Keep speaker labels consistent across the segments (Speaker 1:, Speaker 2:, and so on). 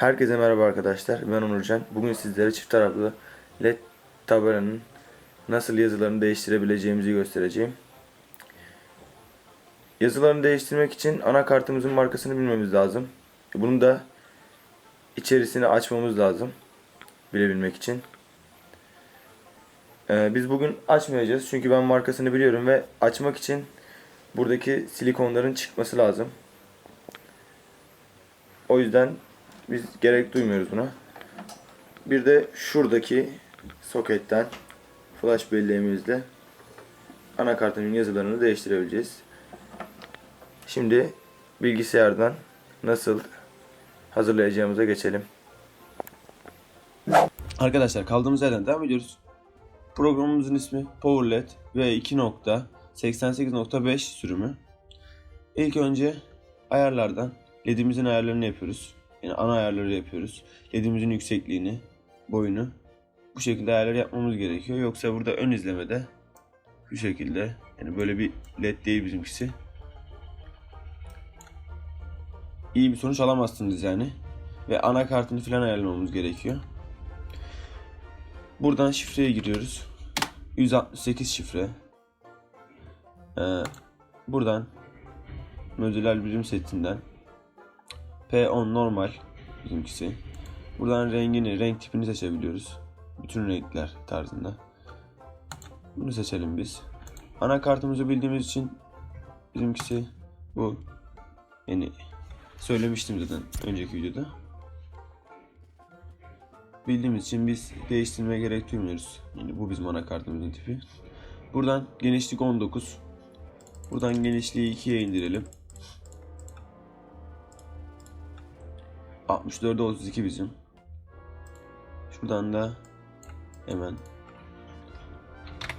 Speaker 1: Herkese merhaba arkadaşlar. Ben Onurcan. Bugün sizlere çift taraflı LED tabelanın nasıl yazılarını değiştirebileceğimizi göstereceğim. Yazılarını değiştirmek için anakartımızın markasını bilmemiz lazım. Bunu da içerisini açmamız lazım. Bilebilmek için. Ee, biz bugün açmayacağız çünkü ben markasını biliyorum ve açmak için buradaki silikonların çıkması lazım. O yüzden biz gerek duymuyoruz buna. Bir de şuradaki soketten flash belleğimizle anakartın yazılarını değiştirebileceğiz. Şimdi bilgisayardan nasıl hazırlayacağımıza geçelim.
Speaker 2: Arkadaşlar kaldığımız yerden devam ediyoruz. Programımızın ismi PowerLED ve 2.88.5 sürümü. İlk önce ayarlardan LED'imizin ayarlarını yapıyoruz. Yani ana ayarları yapıyoruz. LED'imizin yüksekliğini, boyunu bu şekilde ayarlar yapmamız gerekiyor. Yoksa burada ön izlemede şu şekilde yani böyle bir LED değil bizimkisi. İyi bir sonuç alamazsınız yani. Ve anakartını falan ayarlamamız gerekiyor. Buradan şifreye giriyoruz. 168 şifre. Ee, buradan modüler birim setinden P10 normal bizimkisi. Buradan rengini, renk tipini seçebiliyoruz. Bütün renkler tarzında. Bunu seçelim biz. Anakartımızı bildiğimiz için bizimkisi bu. Yani söylemiştim zaten önceki videoda bildiğimiz için biz değiştirmeye gerek duymuyoruz. Yani bu bizim anakartımızın tipi. Buradan genişlik 19. Buradan genişliği 2'ye indirelim. 64'e 32 bizim. Şuradan da hemen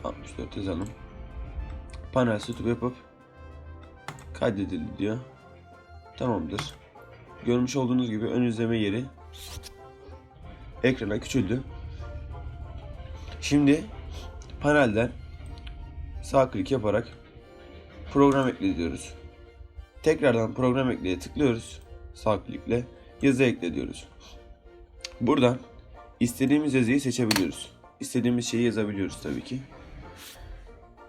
Speaker 2: 64 yazalım. Panel setup yapıp kaydedildi diyor. Tamamdır. Görmüş olduğunuz gibi ön izleme yeri ekrana küçüldü. Şimdi panelden sağ klik yaparak program ekle diyoruz. Tekrardan program ekleye tıklıyoruz. Sağ klikle yazı ekle diyoruz. Buradan istediğimiz yazıyı seçebiliyoruz. İstediğimiz şeyi yazabiliyoruz tabii ki.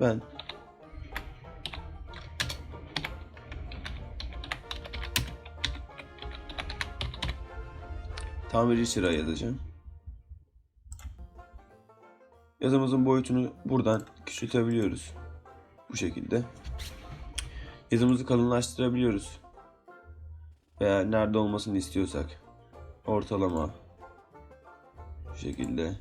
Speaker 2: Ben tamirci çırağı yazacağım. Yazımızın boyutunu buradan küçültebiliyoruz. Bu şekilde. Yazımızı kalınlaştırabiliyoruz. Veya nerede olmasını istiyorsak. Ortalama. Bu şekilde.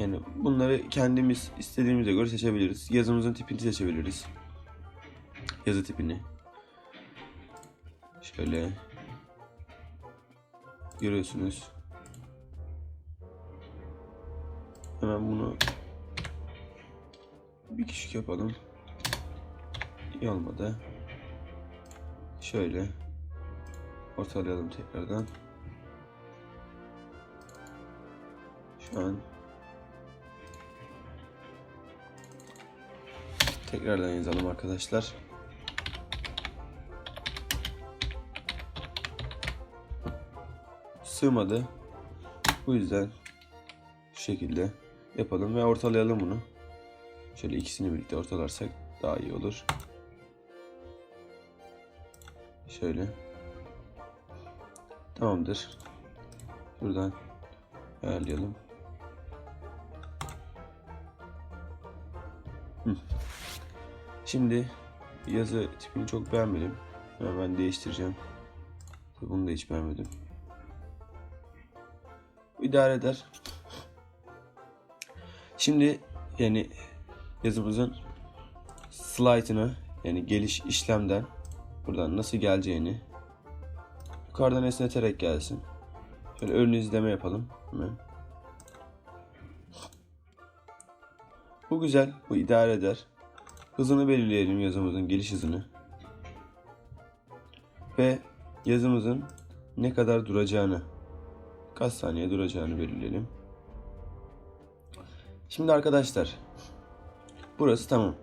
Speaker 2: Yani bunları kendimiz istediğimize göre seçebiliriz. Yazımızın tipini seçebiliriz. Yazı tipini. Şöyle görüyorsunuz. Hemen bunu bir küçük yapalım. İyi olmadı. Şöyle ortalayalım tekrardan. Şu an tekrardan yazalım arkadaşlar. Sığmadı. Bu yüzden şu şekilde yapalım ve ortalayalım bunu. Şöyle ikisini birlikte ortalarsak daha iyi olur. Şöyle. Tamamdır. Buradan ayarlayalım. Şimdi yazı tipini çok beğenmedim. Hemen değiştireceğim. Bunu da hiç beğenmedim. İdare eder. Şimdi yani yazımızın slide'ını yani geliş işlemden buradan nasıl geleceğini yukarıdan esneterek gelsin. Şöyle ön izleme yapalım hemen. Bu güzel, bu idare eder. Hızını belirleyelim yazımızın geliş hızını. Ve yazımızın ne kadar duracağını, kaç saniye duracağını belirleyelim. Şimdi arkadaşlar burası tamam.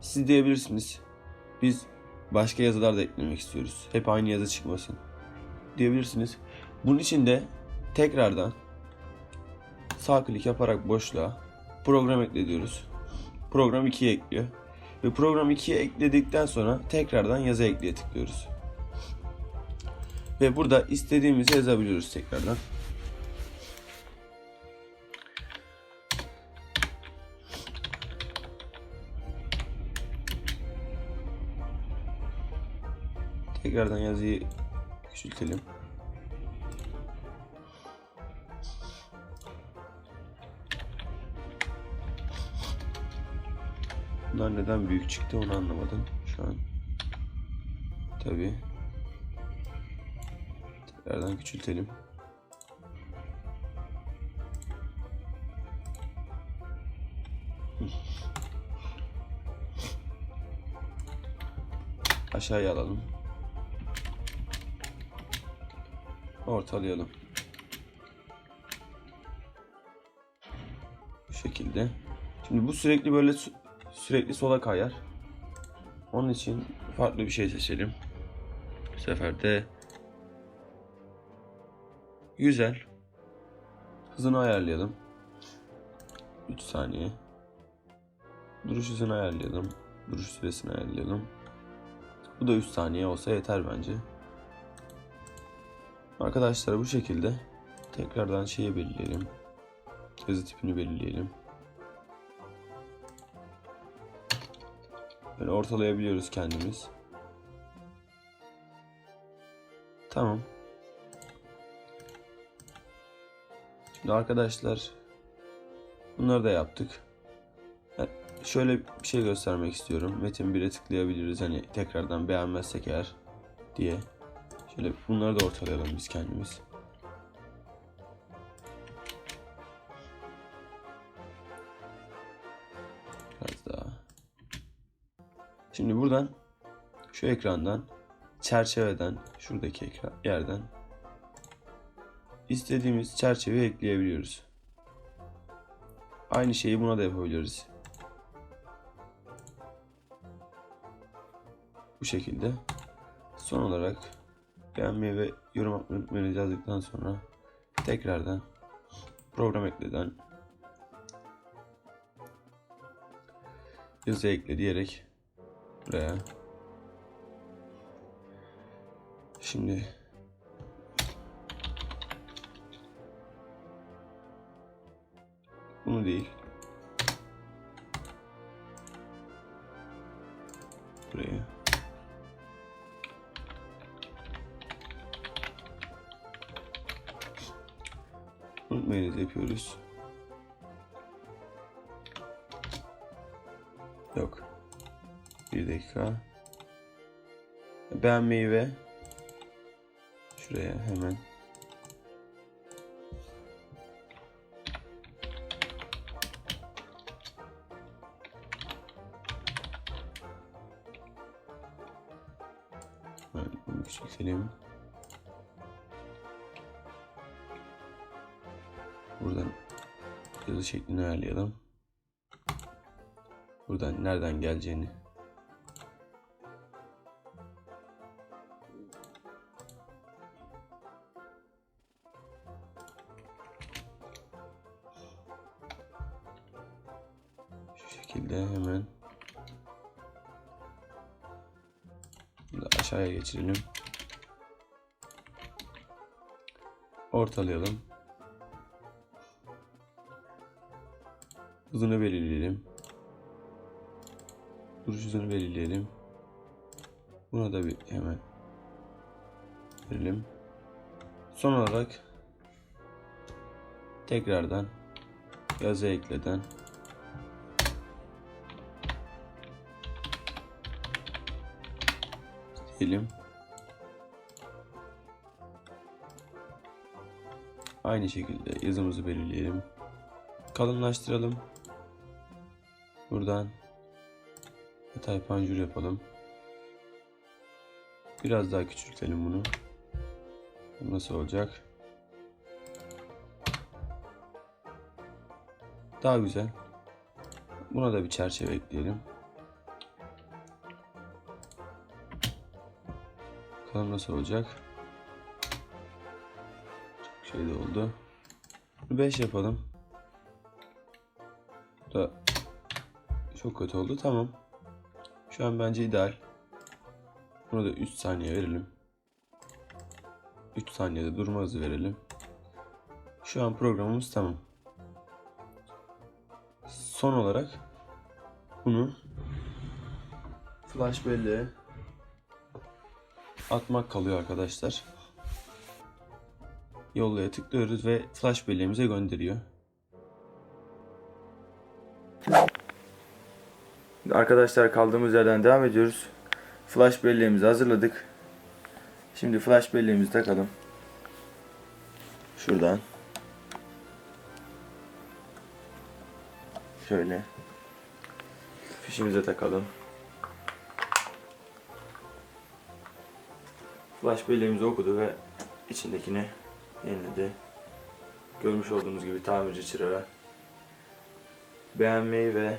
Speaker 2: Siz diyebilirsiniz. Biz başka yazılar da eklemek istiyoruz. Hep aynı yazı çıkmasın. diyebilirsiniz. Bunun için de tekrardan sağ klik yaparak boşluğa program ekle diyoruz. Program 2'ye ekliyor. Ve program 2'ye ekledikten sonra tekrardan yazı ekleye tıklıyoruz. Ve burada istediğimizi yazabiliyoruz tekrardan. Tekrardan yazıyı küçültelim. Bunlar neden büyük çıktı onu anlamadım şu an. Tabi. Tekrardan küçültelim. Aşağıya alalım. Ortalayalım. Bu şekilde. Şimdi bu sürekli böyle sü- sürekli sola kayar. Onun için farklı bir şey seçelim. Bu sefer de güzel. Hızını ayarlayalım. 3 saniye. Duruş hızını ayarlayalım. Duruş süresini ayarlayalım. Bu da 3 saniye olsa yeter bence. Arkadaşlar bu şekilde tekrardan şeyi belirleyelim. Yazı tipini belirleyelim. Böyle ortalayabiliyoruz kendimiz. Tamam. Şimdi arkadaşlar bunları da yaptık. Şöyle bir şey göstermek istiyorum. Metin 1'e tıklayabiliriz hani tekrardan beğenmezsek eğer diye. Şöyle bunları da ortalayalım biz kendimiz. Biraz daha. Şimdi buradan şu ekrandan çerçeveden şuradaki ekran yerden istediğimiz çerçeve ekleyebiliyoruz. Aynı şeyi buna da yapabiliriz. Bu şekilde. Son olarak beğenmeyi ve yorum atmayı yazdıktan sonra tekrardan program ekleden yazı ekle diyerek buraya. Şimdi bunu değil yapıyoruz. Yok. Bir dakika. Beğenmeyi ve şuraya Hemen Buradan yazı şeklini ayarlayalım. Buradan nereden geleceğini şekilde hemen aşağıya geçirelim. Ortalayalım. Hızını belirleyelim. Duruş hızını belirleyelim. Buna da bir hemen verelim. Son olarak tekrardan yazı ekleden diyelim. Aynı şekilde yazımızı belirleyelim. Kalınlaştıralım. Buradan yatay panjur yapalım. Biraz daha küçültelim bunu. Bu Nasıl olacak? Daha güzel. Buna da bir çerçeve ekleyelim. Bakalım nasıl olacak. Şey de oldu. 5 yapalım. Bu da çok kötü oldu. Tamam. Şu an bence ideal. Buna da 3 saniye verelim. 3 saniyede durma hızı verelim. Şu an programımız tamam. Son olarak bunu flash belleğe atmak kalıyor arkadaşlar. Yollaya tıklıyoruz ve flash belleğimize gönderiyor.
Speaker 1: Arkadaşlar kaldığımız yerden devam ediyoruz. Flash belleğimizi hazırladık. Şimdi flash belleğimizi takalım. Şuradan. Şöyle. Fişimize takalım. Flash belleğimizi okudu ve içindekini yeniledi. Görmüş olduğunuz gibi tamirci çırağı. Beğenmeyi ve